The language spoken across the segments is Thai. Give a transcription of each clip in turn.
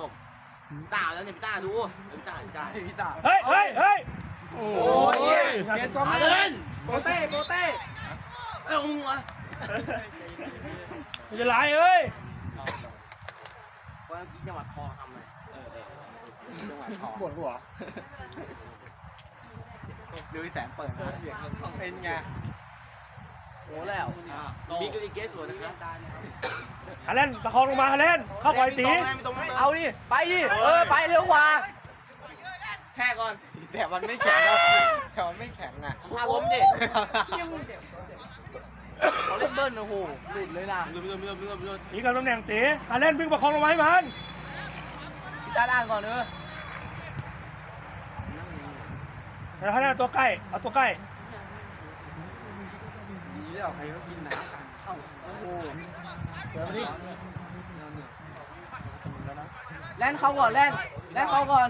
ต้มตาแล้วเนี่ยพี่ตาดูเออพี่ตาพี่ตาพี่ตาเฮ้ยเฮ้ยเฮ้ยโอ้โอ้ยยเกมตัวมามาเล่นโปเต้โปเต้เอ้ามึงวะไม่จะไรเอ้ยเพราะเมื่อกี้จังหวะคอทำเลยจังหวะทองปวดหัวดูแสนเปิดนะเป็นไง โอ้แล้วบิ๊กลีเกสสวยนะครับฮาเลนประคองลงมาฮาเลนเข้าปล่อยตีไม่ตรงไม่ตรงเอาดิ ไปดิ เออ ไปเร็วกว่า แค่ก่อน แต่มันไม่แข็งอะแต่มันไม่แข็งอะพาล้มดิเขาเล่นเบิ้ลโอ้โหหลุดเลยนะไม่รู้ไม่รู้ไม่รู้ไม่รู้ตีกับตำแหน่งตีฮาเลนวิ่งประคองลงมาให้มันพี่ตาด้านก่อนเนอะแล้วฮาเลนตัวใกล้ เอาตัวใกล้ ดีแล้วใครเขากินหนากันเอ้าโอ้โหเดี๋ยวมาดิแล่นเขาก่อนแล่นแล่นเขาก่อน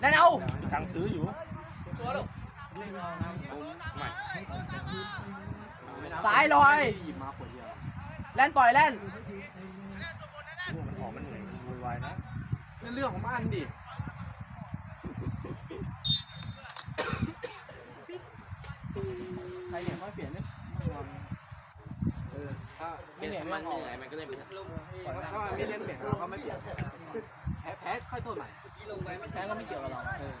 แล่นเอาทางถืออยู่สายลอยแล่นปล่อยแล่นมันหอมมันเหนื่อยมันโวยวายนะนั่นเรื่องของมันดิใค รเนี่ยเขาเปลี่ยนเนี่ยเออถ้าเป็นมันเหนื่อยมันก็เลยเป็นถ้ามันไม่เล่นเปลี่ยนเราก็ไม่เปลี่ยนแพ้แพ้ค่อยโทษใหม่แพ้ก็ไม่เกี่ยวกับเราเออ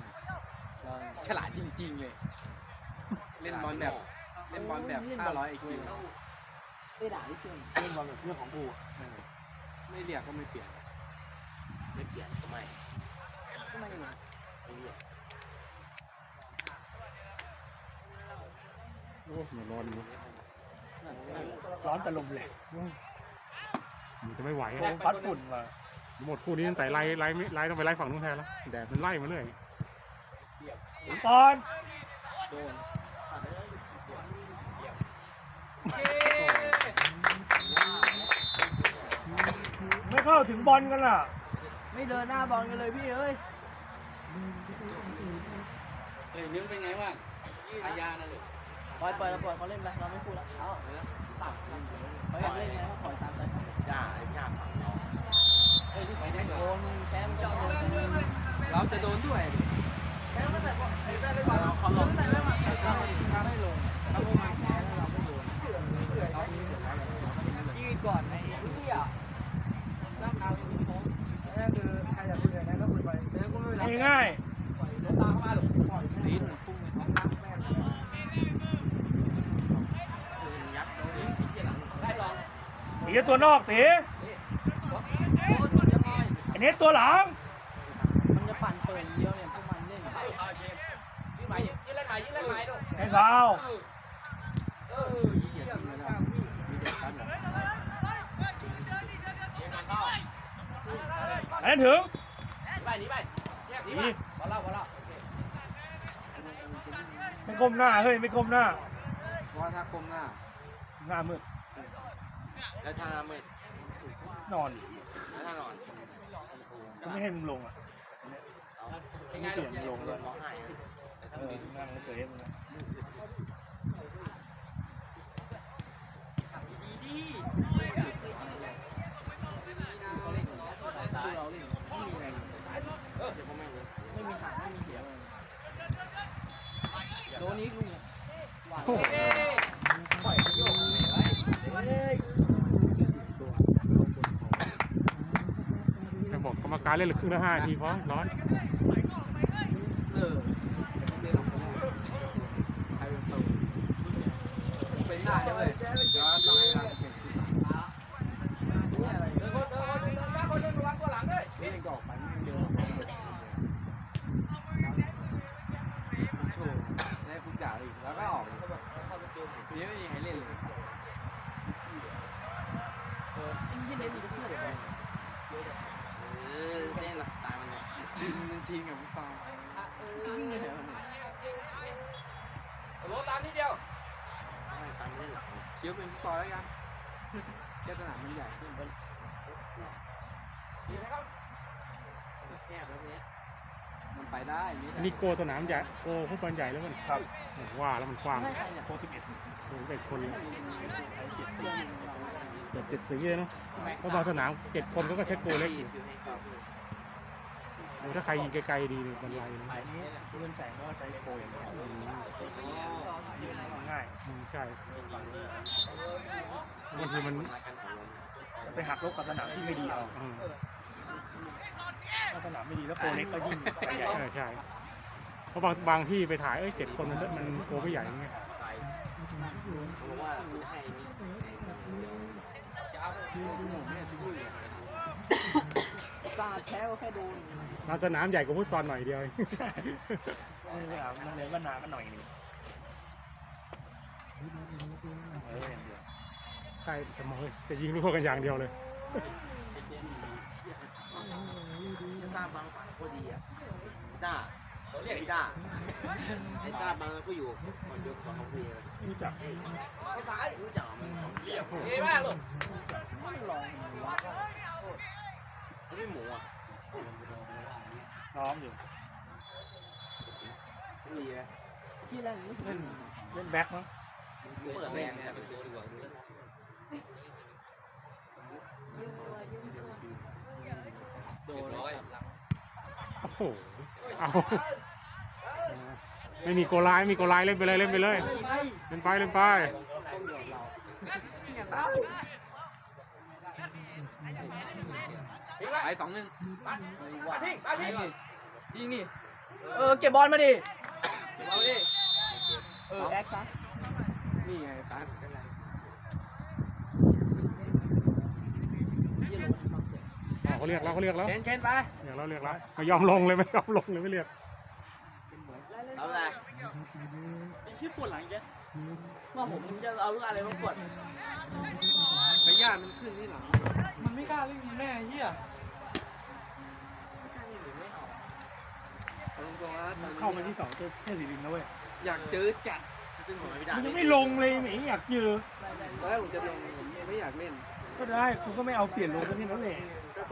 ฉลาดจริง ๆ เลย เล่นบอลแบบ เล่นบอลแบบ 500 IQ ไม่ด่าที่เก่งเรื่องความแบบเรื่องของกูอะไม่เรียกก็ไม่เปลี่ยน ไม่เปลี่ยนทำไมก็ไม่เรียกไม่เปลี่ยน โอ้ยร้อนอยู่ร้อนแต่ลมเลยมันจะไม่ไหวลมพัดฝุ่นมาหมดคู่นี้ตั้งแต่ไล่ไล่ไม่ไล่ต้องไปไล่ฝั่งนู้นแทนแล้วแดดมันไล่มาเรื่อยปอนโดนไม่เข้าถึงบอลกันอะ ไม่เดินหน้าบอลกันเลยพี่เอ้ยเฮ้ยนึกเป็นไงบ้างอายานะลูก ปล่อยปล่อยเราปล่อยเขาเล่นไปเราไม่พูดแล้วเขาเอตับเขาอยากเล่นไงเขาปล่อยตามใจเขาย่าไอ้ย่าฝังน้องเฮ้ยที่ไปได้โดโดนแชมป์ก็โดนเราจะโดนด้วยเราเขาลงถ้าไม่ไม่ลงถ้าพวกมันแพ้แล้วเราไม่โดนเรายืดก่อนไอ้เหี้ยร่างกายมันมีโค้งนั่นคือใครอยากคุยอะไรก็คุยไปแล้วก็ไม่เป็นไร ง่าย รถตามเข้ามาลูก ลิ้นพุ่งท้องน้ำแม่ ยักษ์ ได้ลอง ๆ ตัวนอกตีอันนี้ตัวหลัง มันจะปั่นเปิดเดียวเนี่ยพวกมันเล่นเอาเอาเกมยืนใหม่ยืนเล่นใหม่ยืนเล่นใหม่ลูกไอ้ฟาวออเยี่ยมเลยครันแบบเกมงานเข้าอันนั้นถึงไปหนีไปหนีไปบอลเล่าบอลเล่าไม่ก้มหน้าเฮ้ยไม่ก้มหน้าเพราะว่าถ้าก้มหน้า หน้ามืด แล้วถ้ามืดนอนแล้วถ้านอนไม่ให้มึงลงอะเป็นไงเปลูลี่ยกนมึงลงลเลยงร้องไห้เออนั่งเฉยๆมึงนะเขาเล่นกันคือเการเล่นเหลือครึ่งละห้านาทีพอร้อนเออใครเป็นตัวเป็นหน้าด้วยแล้วต้องให้เล่นสีเดินคนเดินคนเดินคนเดินระวังตัวหลังด้วยเล่นก็ออกไปไม่เร็วโชว์ได้ผู้จ่าอีกแล้วก็ออกคือยังไม่มีใครเล่นเลยเออไอ้ยี่เล่นอีกก็เชื่อเลย ออเล่นหลักตามันเนี่ยชินมันชินกับฟุตซอลวิ่งเลยเหรอเนี่ยรถตามนิดเดียวตามเล่นหลักเคี้ยวเป็นฟุตซอลแล้วกันแค่สนามมันใหญ่ขึ้นดีนะครับแค่แบบนี้มันไปได้นี่โกสนามใหญ่โกฟุตบอลใหญ่แล้วมันครับว่าแล้วมันกว้างไม่ใครเนี่ยโกสิบเอ็ดโกสิบเอ็ดคน เลยใครเจ็บตัวแบบเจ็ดสีเลยเนาะเพราะบางสนามเจ็ดคนเขาก็ใช้โกเล็กอยู่โอ้ถ้าใครยิงไกลๆดีเนี่ยบรรลัยนะอันนี้เรื่องแสงก็ใช้โปรอย่างเดียวอืมง่ายอืมใช่บางทีมันไปหักลบกับสนามที่ไม่ดีเอาอืมถ้าสนามไม่ดีแล้วโปรเล็กก็ยิ่งไปใหญ่เออใช่เพราะบางบางที่ไปถ่ายเอ้ยเจ็ดคนมันมันโกไม่ใหญ่ไง เพราะว่ามันให้นี่ ซาแพ้ก็แค่โดนบางสนามใหญ่กว่าฟุตซอลหน่อยเดียวเองเออมันเลยก็นานก็หน่อยหนึงเอออย่างเดียวใช่จะมาเฮ้ยจะยิงลูกกันอย่างเดียวเลยต้าบางโคตรดีอะต้า เรียกพี่ต้าไอ้ต้าบางก็อยู่ก่อนยกสองของพี่ไม่รู้จักภาษารู้จักมันเรียกเฮ้ยมากลูกมันลองวะมันไม่หมูอะน้อมอยู่มันรีไหมที่แรกนี่เล่นเล่นแบ็คมั้งเปิดแรงเนี่ยเป็นตัวดีกว่าโดนร้อยโอ้โหเอา ไม่มีโกไลน์มีโกไลน์เล่นไปเลยเล่นไปเลยเล่นไปเล่นไปต้องหยอดเราทิ้งไว้ไปสองหนึ่งปัดปัดทิ้งปัดทิ้งยิงนี่เออเก็บบอลมาดิเอาดิเออแอคซะนี่ไงตันอ้าวเขาเรียกแล้วเขาเรียกแล้วเคนเคนไปเรียกแล้วเรียกแล้วไม่ยอมลงเลยไม่ยอมลงเลยไม่เรียก ทำอะไรชื่อปวดหลังเจ๊ว่าผมจะเอาลูกอะไรมาปวดพยาธิมันขึ้นที่หลัง มันไม่กล้าเล่นแน่เฮียตรงๆนะเข้ามาที่สองเจอเทพสีลิงแล้วเว้ย อยากเจอจัดซึ่งผมไม่ได้มันยังไม่ลงเลยหมีอยากเจอตอนแรกผมจะลงผมไม่อยากเล่น ก็ได้กูก็ไม่เอาเปลี่ยนลงก็แค่นั้นแหละ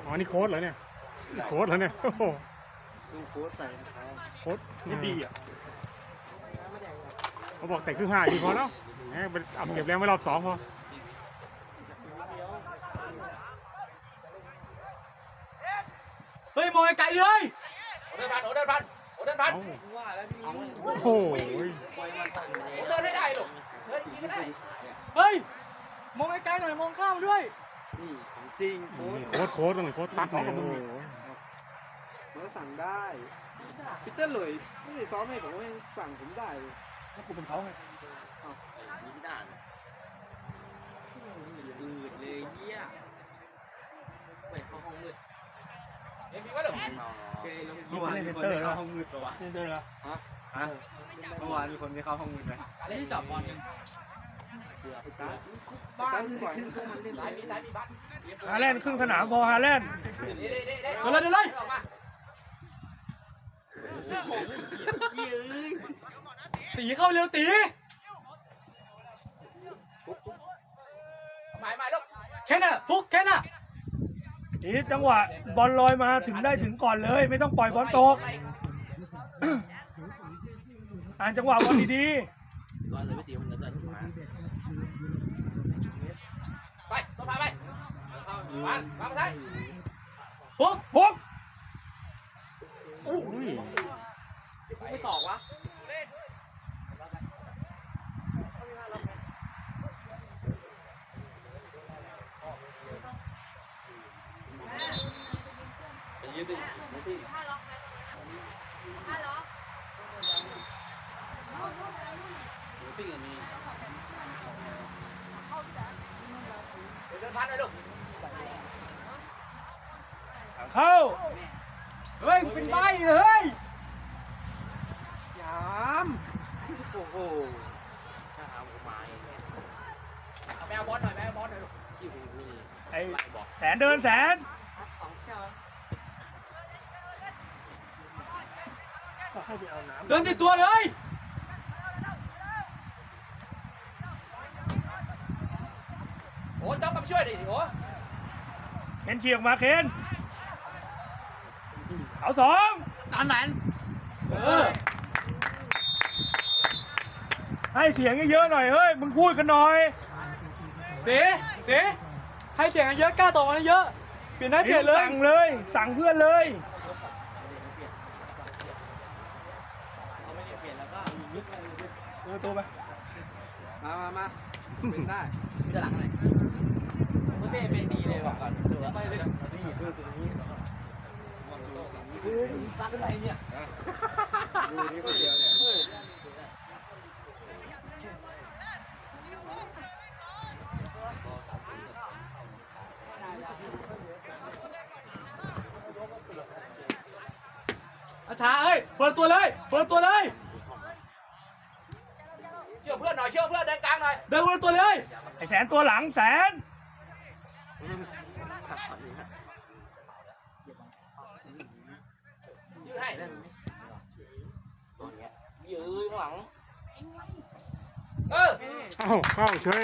อ๋อนี่โค้ดเหรอเนี่ยนี่โค้ดเหรอเนี่ยโอ้โห ดูโค้ชใส่รองเท้าโค้ดไม่ดีอะเขาบอกแต่ครึ่งห้าดีพอแล้วแหมไปเอาเก็บแรงไว้รอบสองพอเฮ้ยมองไกลเลยโอเดินพันโอเดินพันโอเดินพันเอ้าว่าแล้วพี่โอ้โหปล่อยมันตั้งเลยโอเดินให้ได้ลูกเดินยิงก็ได้เฮ้ยมองไกลหน่อยมองข้ามด้วยนี่ของจริงโค้ชนี่โค้ดโค้ดตรงนี้โค้ดตัดเนี่ยโอ้โหมัน ก็สั่งได้พีเตอร์หลุยไม่ได้ซ้อมให้ผมให้สั่งผมได้เลยแล้วกูเป็นเขาไงมีพี่ต้าเนี่ยอืดเลยเหี้ยไปเข้าห้องมืดเอ็มพีว่าลูกนี่มันเล่นเซนเตอร์แล้วห้องมืดปะวะเซนเตอร์แล้วเมื่อวานมีคนที่เข้าห้องมืดไหมอะไรที่จับบอลกันตาบ้านปล่อยให้พวกมันเล่นหลายมีหลายมีบัตรฮาแลนด์ครึ่งสนามพอฮาแลนด์เด้เด้เด้เด้เดี๋ยวเลยเดี๋ยวเลย ตีเข้าเร็วตีหมายหมายลูกแค่น่ะปุ๊กแค่น่ะนี่จังหวะบอลลอยมาถึงได้ถึงก่อนเลย ไม่ต้องปล่อยบอลตก อ่านจังหวะบอลดีตอนเลยไม่ตีมันจะได้สุดท้ายไปต้องพาไปวางวางซ้ายๆปุ๊บปุ๊บ ไม่สอกวะยืดดิไม่ที่ฟิ่งอันนี้เดินพันเลยลูกเข้า เฮ้ย เป็นใบเลยามโอ้โหชาผมมาเองเอาไปเอาบอลหน่อยไปเอาบอลหน่อยลูกที่ผมมีไอ้ไลน์บอกแสนเดินแสนเดินติดตัวเลยโอ้จ๊อบมาช่วยดิโอ้เคนเฉียงมาเคนเอาสองตานไหนเออ ให้เสียงเยอะๆหน่อยเฮ้ย มึงพูดกันหน่อยเต๋เต๋ให้เสียงกันเยอะกล้าต่อมาเยอะเปลี่ยนได้เปลี่ยนเลยสั่งเลย สั่งเพื่อนเลยเออตัวไปมามามาเปลี่ยนได้จะหลังอะไรไม่เป็นเป็นดีเลยว่ะก่อนตัวไปเลยดีคือตัวนี้เฮ้ยซักอะไรเนี่ยดูนี่คนเดียวเนี่ย อาช้าเอ้ยเปิดตัวเลย เปิดตัวเลย เชื่อเพื่อนหน่อยเชื่อเพื่อนเดินกลางหน่อย เดินเปิดตัวเลย ไอแสนตัวหลังแสน ยืดให้ยืดข้างหลัง เออเอ้าเข้าเฉย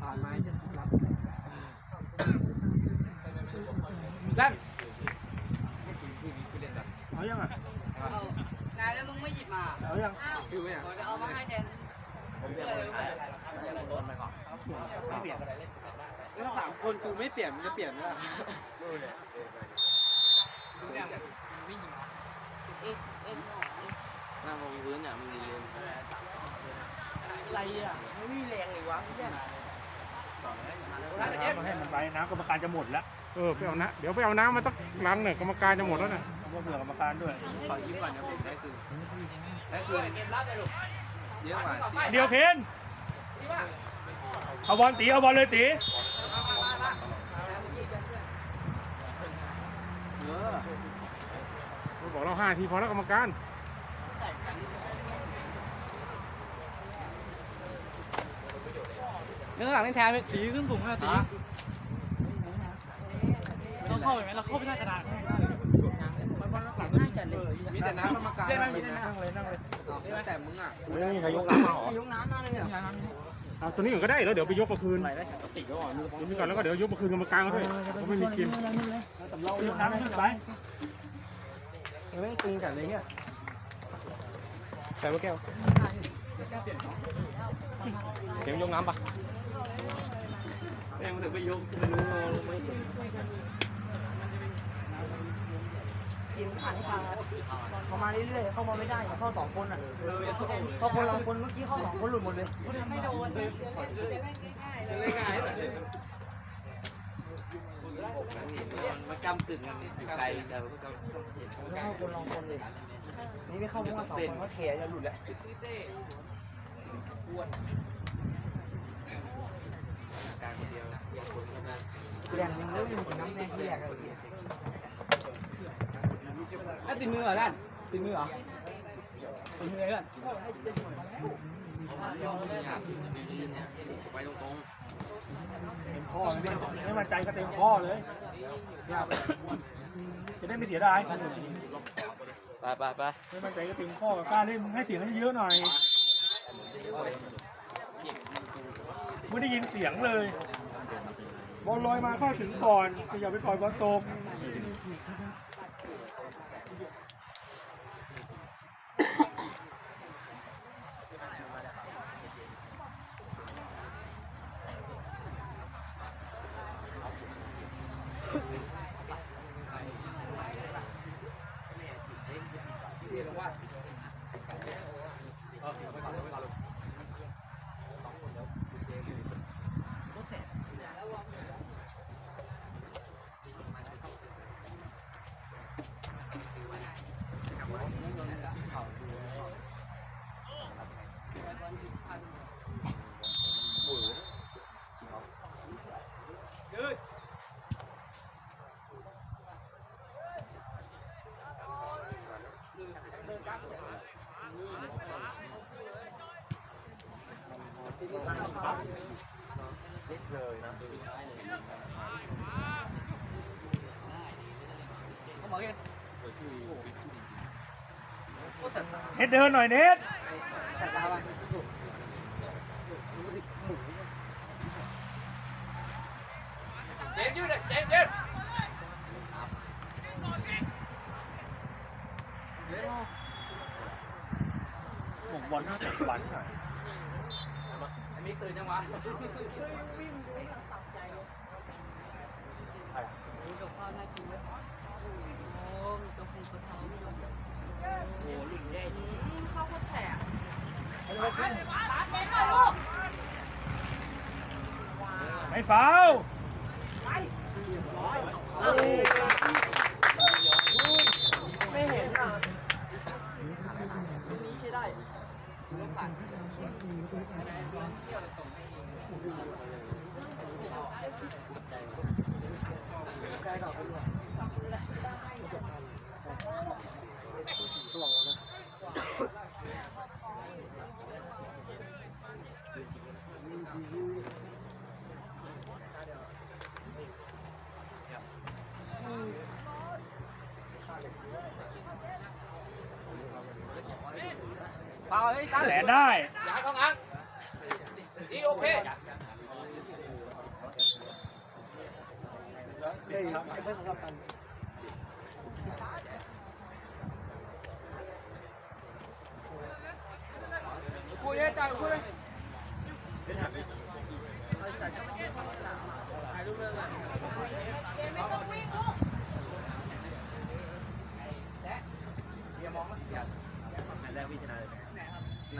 ผ่านไหมรับ เอายังอะ นายแล้วมึงไม่หยิบมาเอายังคิวเนี่ยผมจะเอามาให้แทนแล้วสามคนกูไม่เปลี่ยนมันจะเปลี่ยนไหมล่ะนั่งลงพื้นเนี่ยมันดีเรียอะไรอะไม่มีแรงเลยวะพี่แจ๊น้ำมาให้มันไปน้ำกรรมการจะหมดแล้วเออไปเอาน้ำเดี๋ยวไปเอาน้ำมาสักลังหนึ่งกรรมการจะหมดแล้วน่ะเอา มาเผื่อกรรมการด้วย ขอยิ้มก่อนนะผมได้คืนได้คืนเกมรับเลยลูกเยอะกว่าเดียวเคนเอาบอลตีเอาบอลเลยตีเออบอกเราห้าทีพอแล้วกรรมการเนื้อหลังนี่แทนเป็นสีขึ้นสูงนะสีเราเข้าไหมเราเข้าไปหน้ากระดาษ มีแต่น้ำกรรมการนั่งเลยนั่งเลยนั่งเลยแต่มึงอะนี่ใครยกน้ำมาหรอยกน้ำนั่นเลยเนี่ยเอาตัวนี้ก็ได้แล้วเดี๋ยวไปยกมาคืนติดก่อนนี่ก่อนแล้วก็เดี๋ยวยกมาคืนกรรมารเขาด้วยเขาไม่มีกินยกน้ำขึ้นไปไม่ตึงกันเลยเนี่ยใส่มาแก้วเดี๋ยวยกน้ำปะแม่งมันถึงไปยกไม่รู้ไม่ กินขันทางเขามาเรื่อยๆเข้ามาไม่ได้เข้าสองคนอะเข้าคนละคนเมื่อกี้เข้าสองคนหลุดหมดเลยไม่โดนเลยเล่นง่ายมันกำกึ่งกันอยู่ไกลแต่ก็กำเข้าคนลองคนเลยนี่ไม่เข้าเพวกมันสองคนเขาเทจะหลุดแหละอ้วนการคนเดียวนะคนก็ได้แรงยังเริ่มมีน้ำแดงที่แรกเลย อะติดมือเหรอด้านติดมือเหรอติดมือเลยเพื่อนไปตรงเต็มข้อเลยไม่มั่นใจก็เต็มข้อเลยจะได้ไม่เสียดายๆ ไปไปไปไม่มั่นใจก็เต็มข้อกล้าเล่นมึงให้เสียงให้เยอะหน่อยไม่ได้ยินเสียงเลย บอลลอยมาเข้าถึงก่อนอย่าไปปล่อยบอลตก เน็ตเดินหน่อยเน็ตสายตาป่ะเจนยืดเลยเจน เจนหมกบอลหน้าตกหวานหน่อยมีนี่ตื่นยังวะเข้าโคตรแฉะไม่ฟาวล์ไม่เห็นอะลูกนี้ใช้ได้ ลูกผ่าน เปล่าเฮ้ยตั้งแสนได้ย้ายเข้างั้นดีโอเคกูเนี่ยจ่ายกูเลยง่วงง่วง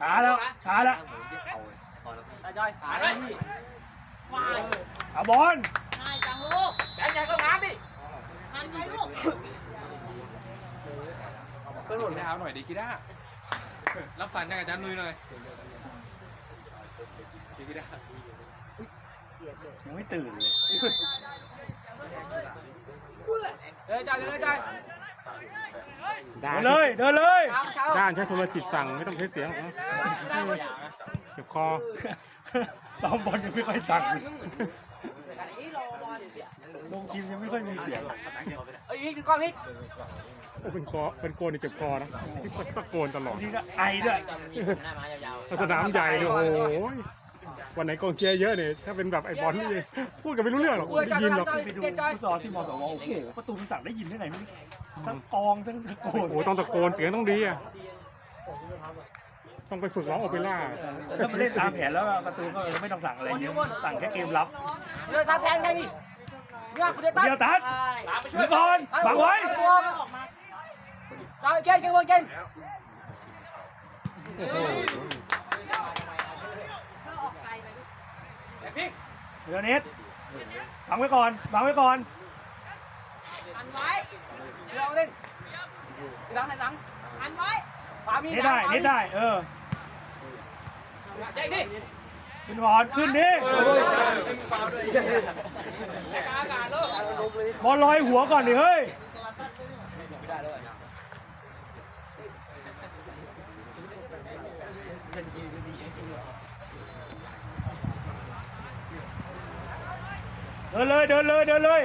ช้าแล้ว ช้าแล้วจ่ายจ่ายหายเลยเอาบอลง่ายจังลูกแบงค์ใหญ่เข้างั้นดิหันไปลูกก็หลุดเท้าหน่อยดิคิด้ารับฝันจากอาจารย์นุ้ยหน่อยดิคิด้ายังไม่ตื่นเลยเดินจ่ายเดินจ่าย ด้าเดินนเลยเดินเลยเช้าด้านใช้โทรจิตสั่งไม่ต้องใช้เสียงหรอกนะเจ็บคอตอมบอลยังไม่ค่อยสั่งเลยลงทีมยังไม่ค่อยมีเสียงเอ้ยถึงก้อนนี้โอ้เป็นคอเป็นโกนนี่เจ็บคอนะที่ตะโกนตลอดบางทีก็ไอด้วย สนามใหญ่เนี่ยโอ้โห วันไหนกองเชียร์เยอะเนี่ยถ้าเป็นแบบไอ้บอลนี่พูดกันไม่รู้เรื่องหรอกไม่ได้ยินหรอกไปดูฟุตซอลที่มสวโอ้โหประตูมันสั่งได้ยินได้ไงไม่รู้ทั้งกองทั้งตะโกโอ้นโหต้องตะโกนเสียงต้องดีอะต้องไปฝึกร้องโอเปร่าแต่ถ้ามาเล่นตามแผนแล้วประตูก็ไม่ต้องสั่งอะไรเยอะสั่งแค่เกมรับเดินทางแทงไงดิเนี่ยกูจะตั้งเดียวตัดตามไปช่ถืวยอก่อนบังไว้จ่ายเก่งเก่งเก่งโอ้โห พี่เดี๋ยวเน็ตบังไว้ก่อนบังไว้ก่อนหันไว้ลองเล่นหลังหลังหันไว้ปามีเน็ตได้เน็ตได้เออใจดิขึ้นก่อนขึ้นดิแต่อากาศเลิกบอลลอยหัวก่อนดิเฮ้ย ดินเลยเดินเลยเดินเลย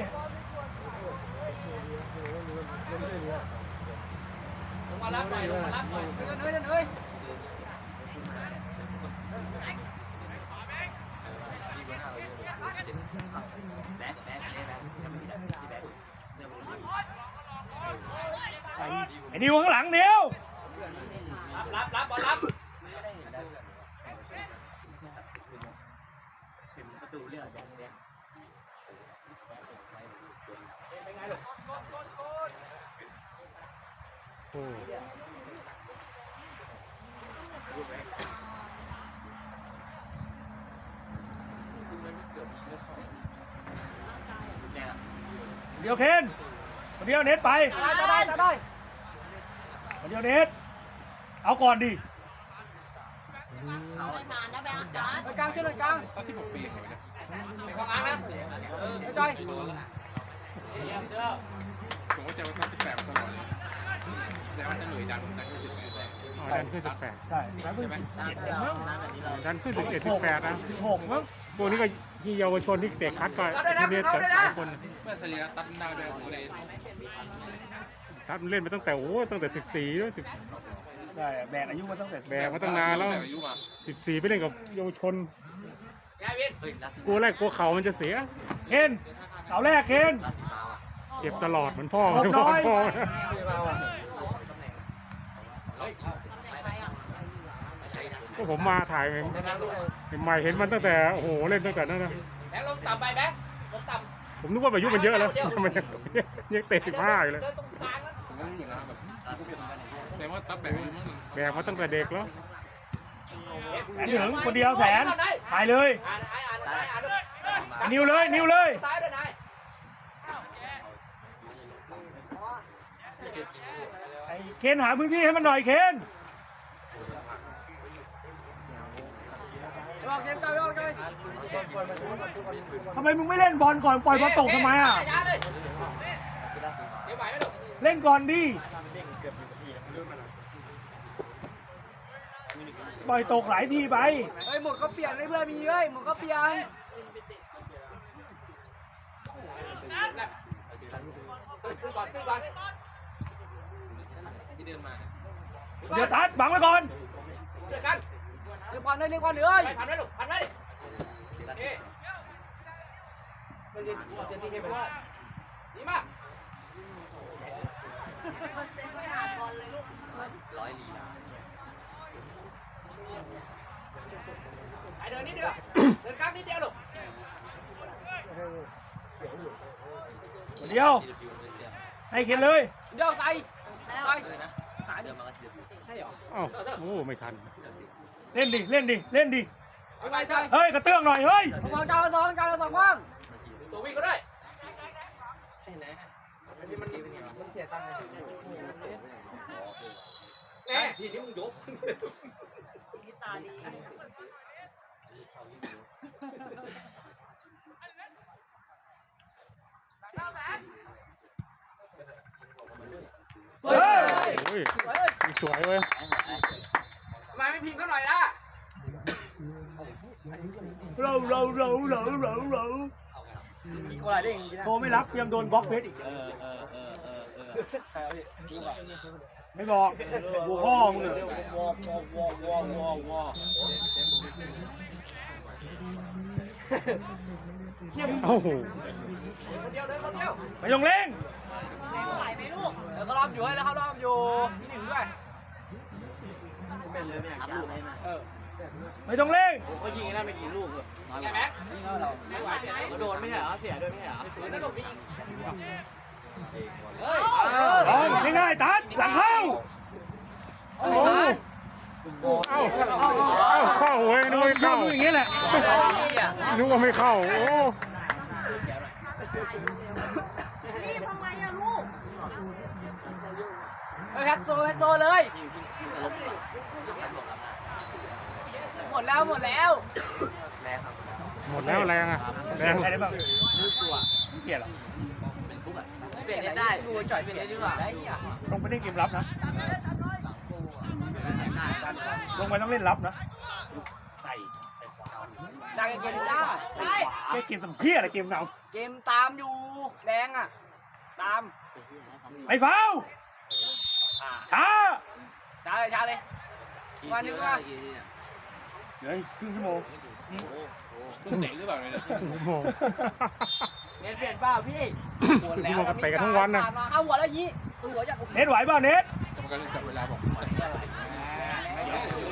มารับหน่อยมารับหน่อยเฮ้ยเฮ้ยแบ๊กแบ๊กแบ๊กแบ๊กยังไม่ผิดอะที่แบ๊กเรื่องมันรู้ไอ้นิวข้างหลังนิวรับรับบอลรับเห็นประตูเรื่องแบ๊ก แบ๊กโอ้แบ๊กเดียวเคนคนเดียวเน็ตไปจะได้จะได้คนเดียวเน็ตเอาก่อนดิไม่นานนะแบงค์จานไปกลางขึ้นเลยกลางก็ที่ผมปีเขาเนี่ยไปกลางนะเออใจผมก็จะไปพัดสิบแปดตลอดเลย แต่ว่าจะหน่วยดันดันก็สิบแปดอ๋อดันขึ้นสิบแปดใช่แล้วเพิ่งเจ็ดเองมั้งดันขึ้นสิบเจ็ดสิบแปดนะหกมั้งพวกนี้ก็ที่เยาวชนที่เตะคัดก็ที่เรียนแต่หลายคนเมื่อสัญญาตัดดาวเดือนของเลยคัดมันเล่นมาตั้งแต่โอ้ตั้งแต่สิบสี่สิบได้แบกอายุมาตั้งแต่แบกมาตั้งนานแล้วอายุมาสิบสี่ไปเล่นกับเยาวชนแกวินกลัวแรกกลัวเข่ามันจะเสียเคนเสาแรกเคนเจ็บตลอดเหมือนพ่อลบน้อยพ่อ ใช่นะ ก็ผมมาถ่ายใหม่ๆเห็นมันตั้งแต่โอ้โหเล่นตั้งแต่นั้นนะแบงค์ลงต่ำไปแบงค์ลงต่ำผมนึกว่าอายุมันเยอะแล้วมันยังยังเตะสิบห้าอยู่เลยเดินตรงกลางนะผมก็ไม่เหมือนนะแบบแต่ว่าตัดแบบนี้มั้งแบกมาตั้งแต่เด็กแล้วแสนถึงคนเดียวแสนถ่ายเลยอ่านอ่านอ่านอ่านด้วยนิวเลยนิวเลยซ้ายด้วยนายไอ้เคนหาพื้นที่ให้มันหน่อยเคน รอบเกมต่อยรอบเลย ทำไมมึงไม่เล่นบอลก่อนปล่อยบอลตกทำไมอะช้าเลยเดี๋ยวไหวไหมลูกเล่นก่อนดิ ปล่อยตกหลายทีไป เฮ้ยหมดก็เปลี่ยนเลยเพื่อนมีเฮ้ยหมดก็เปลี่ยนขึ้นก่อนขึ้นก่อนที่เดินมาเดี๋ยวตัดบังไว้ก่อนเดี๋ยวกัน เรียกควันเลยเรียกควันเลยไปพันไว้ลูกพันไว้เอ๊ะมันจะจะมีเห็นว่าดีมากร้อยลีลาไปเดินนิดเดียวเดินกลางนิดเดียวลูกเดียวให้เคนเลยเดี๋ยวใส่ใส่อ้าวโอ้ไม่ทัน เล่นดิเล่นดิเล่นดิไปไปเถอะเฮ้ยกระเตื้องหน่อยเฮ้ยวางจานละสองจานละสองว่างตัววิ่งก็ได้แน่ทีนี้มึงยกเฮ้ยโอ้ยนี่สวยเว้ยทำ ไมไม่พิงเขาหน่อยล่ะเราเราเราเราเราเรามีคนอะไรได้อย่างนี้นะโทรไม่รับเตรียมโดนบล็อกเฟซอีก เออเออเออเออเออใครเอาดิดูก่อนไม่บอกบัวพ่อมึงเหรอวอวอวอวอวอวอโอ้โหคนเดียวเดินคนเดียวไม่ต้องเล่งเดี๋ยวเขารอบอยู่ให้แล้วเขารอบอยู่ที่หนึ่งด้วย เออไม่ต้องเล่งก็ยิงได้ไม่กี่ลูกเลยแกแม็กยิงเข้าเราไม่ไหวเขาโดนไม่ใช่เหรอเสียด้วยไม่ใช่เหรอปืนไม่หลบอีกเฮ้ยบอลง่ายๆตัดหลังเข้าโอ้โหเอ้าเอ้าเข้าเว้ยนึกว่าไม่เข้าอย่างนี้แหละนึกว่าไม่เข้าโอ้รีบทำไมอะลูกเฮ้ยแฮกโตแฮกโตเลย หมดแล้วหมดแล้วหมดแล้วแรงอะแรงใครได้บ้างไม่เปลี่ยนหรอเปลี่ยนได้ดูจ่อยเปลี่ยนได้ดีกว่าได้ยังลงไปเล่นเกมรับนะลงไปต้องเล่นรับนะได้เกมได้แค่เกมทำเพี้ยอะไรเกมหนาวเกมตามอยู่แรงอะ ตามไอ้ฟาวอ่าช้า ช้าเลยช้าเลย วันหนึ่งอะเดี๋ยวครึ่งชั่วโมงเพิ่งเตะหรือเปล่าเนี่ยโอ้โหเน็ตเปลี่ยนเปล่าพี่หมดแล้วเตะกันทั้งวันน่ะผ่ามาเข้าหัวแล้วยี่หัวจากเน็ตไหวเปล่าเน็ตกรรมการจับเวลาบอก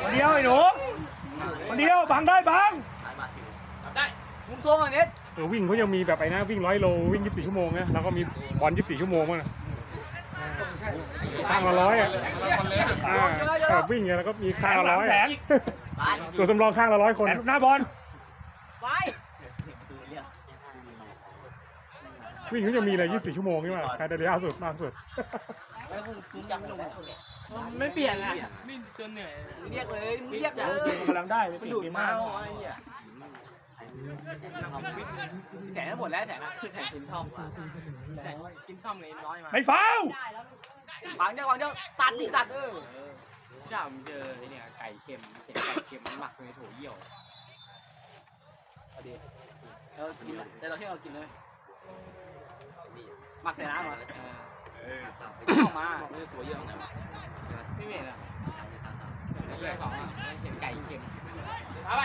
คนเดียวไอ้หนูคนเดียวบังได้บังได้มุมทวงอะเน็ตเออวิ่งเขายังมีแบบไอ้นะวิ่งร้อยโลวิ่ง 24 ชั่วโมงนะแล้วก็มีบอล 24 ชั่วโมงมั้งนะ ข้างละร้อยอะอ่าแบบวิ่งไงแล้วก็มีข้างละร้อยแสอะนตัวสำรองข้างละร้อยคน แสนอะหน้าบอลไปวิ่งเขายังมีเลย24 ชั่วโมงนี่มั้งใครได้ยาวสุดมากสุด ไม่เปลี่ยนอะนี่จนเหนื่อย เรียกเลยมึงเรียกเลยเกมกำลังได้ไม่มันเปลี่ยดูนดเกมเมามาอะไรเงี้ยแสนหมดแล้วแสนนะแสนกินท่อมแสนกินท่อมเลยน้อยมาไม่ฟาววางเดียววางเดียวตัดดิตัดเออพี่ดาวผมเจอไอ้เนี่ยไก่เค็มเห็นไก่เค็มมันหมักในโถเยี่ยวเอาดิเรากินแต่เราที่เรากินเลยหมักในน้ำเหรอเออเข้ามาในโถเยี่ยวนะไม่เหม็นอะเรื่องของอะเห็นไก่เค็มเอาไป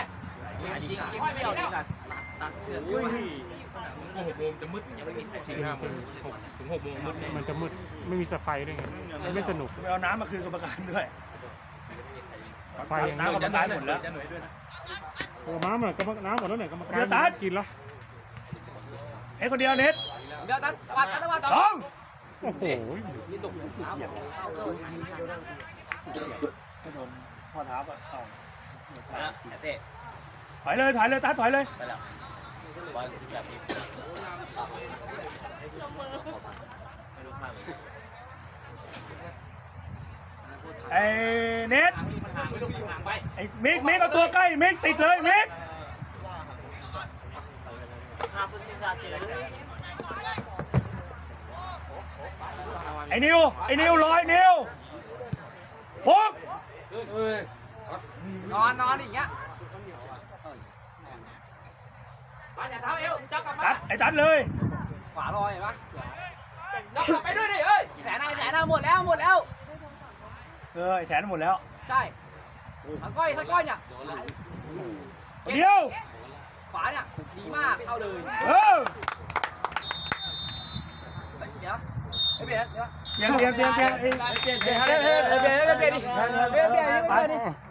จริงๆกินไม่เอาดีกันตัดเชือกอุ้ยหกโมงจะมืดยังไม่มีถึงห้าโมงถึงหกโมงมืดมันจะมืดไม่มีสไฟด้วยไงมันไม่สนุกไปเอาน้ำมาคืนกรรมการด้วยไฟอย่างน้ำกรรมการหมดแล้วจะหน่วยด้วยนะโอ้น้ำเหรอกรรมน้ำหมดแล้วเนี่ยกรรมการเดี๋ยวตัดกินแล้วเอ้คนเดียวเน็ตเดี๋ยวตัดวัดตัดวัดต่อต้องโอ้โหนี่ตกน้ำเข้าเลยข้อเท้าแบบเข่านะเต้ ถอยเลยถอยเลยตัดถอยเลยไปแล้วบอลแบบนี้ไม่รู้มากเลยไอ้เน็ตห่างไม่ต้องห่างไปไอ้มิกมิกเอาตัวใกล้มิกติดเลยมิกห้าพื้นที่ซาเชียร์ไอ้นิวไอ้นิวลอยนิวพกนอนนอนอย่างเงี้ย มาอย่าเท้าเอวจับกลับมาตัดไอ้ตัดเลย ขวาลอยเห็นปะจับกลับไปด้วยดิเอ้ยแสนหน้าแสนหน้าหมดแล้วหมดแล้ว เออไอ้แสนหมดแล้ว ใช่ทั้งก้อยทั้งก้อยเนี่ยเดียว ขวาเนี่ยดีมากเข้าเลยเออเดี๋ยวไอ้เบียร์เดี๋ยวเปลี่ยนเปลี่ยนเปลี่ยนเปลี่ยนไอ้เปลี่ยนเปลี่ยนเปลี่ยนเปลี่ยนเปลี่ยนเปลี่ยนดิเปลี่ยนเปลี่ยนเปลี่ยนดิ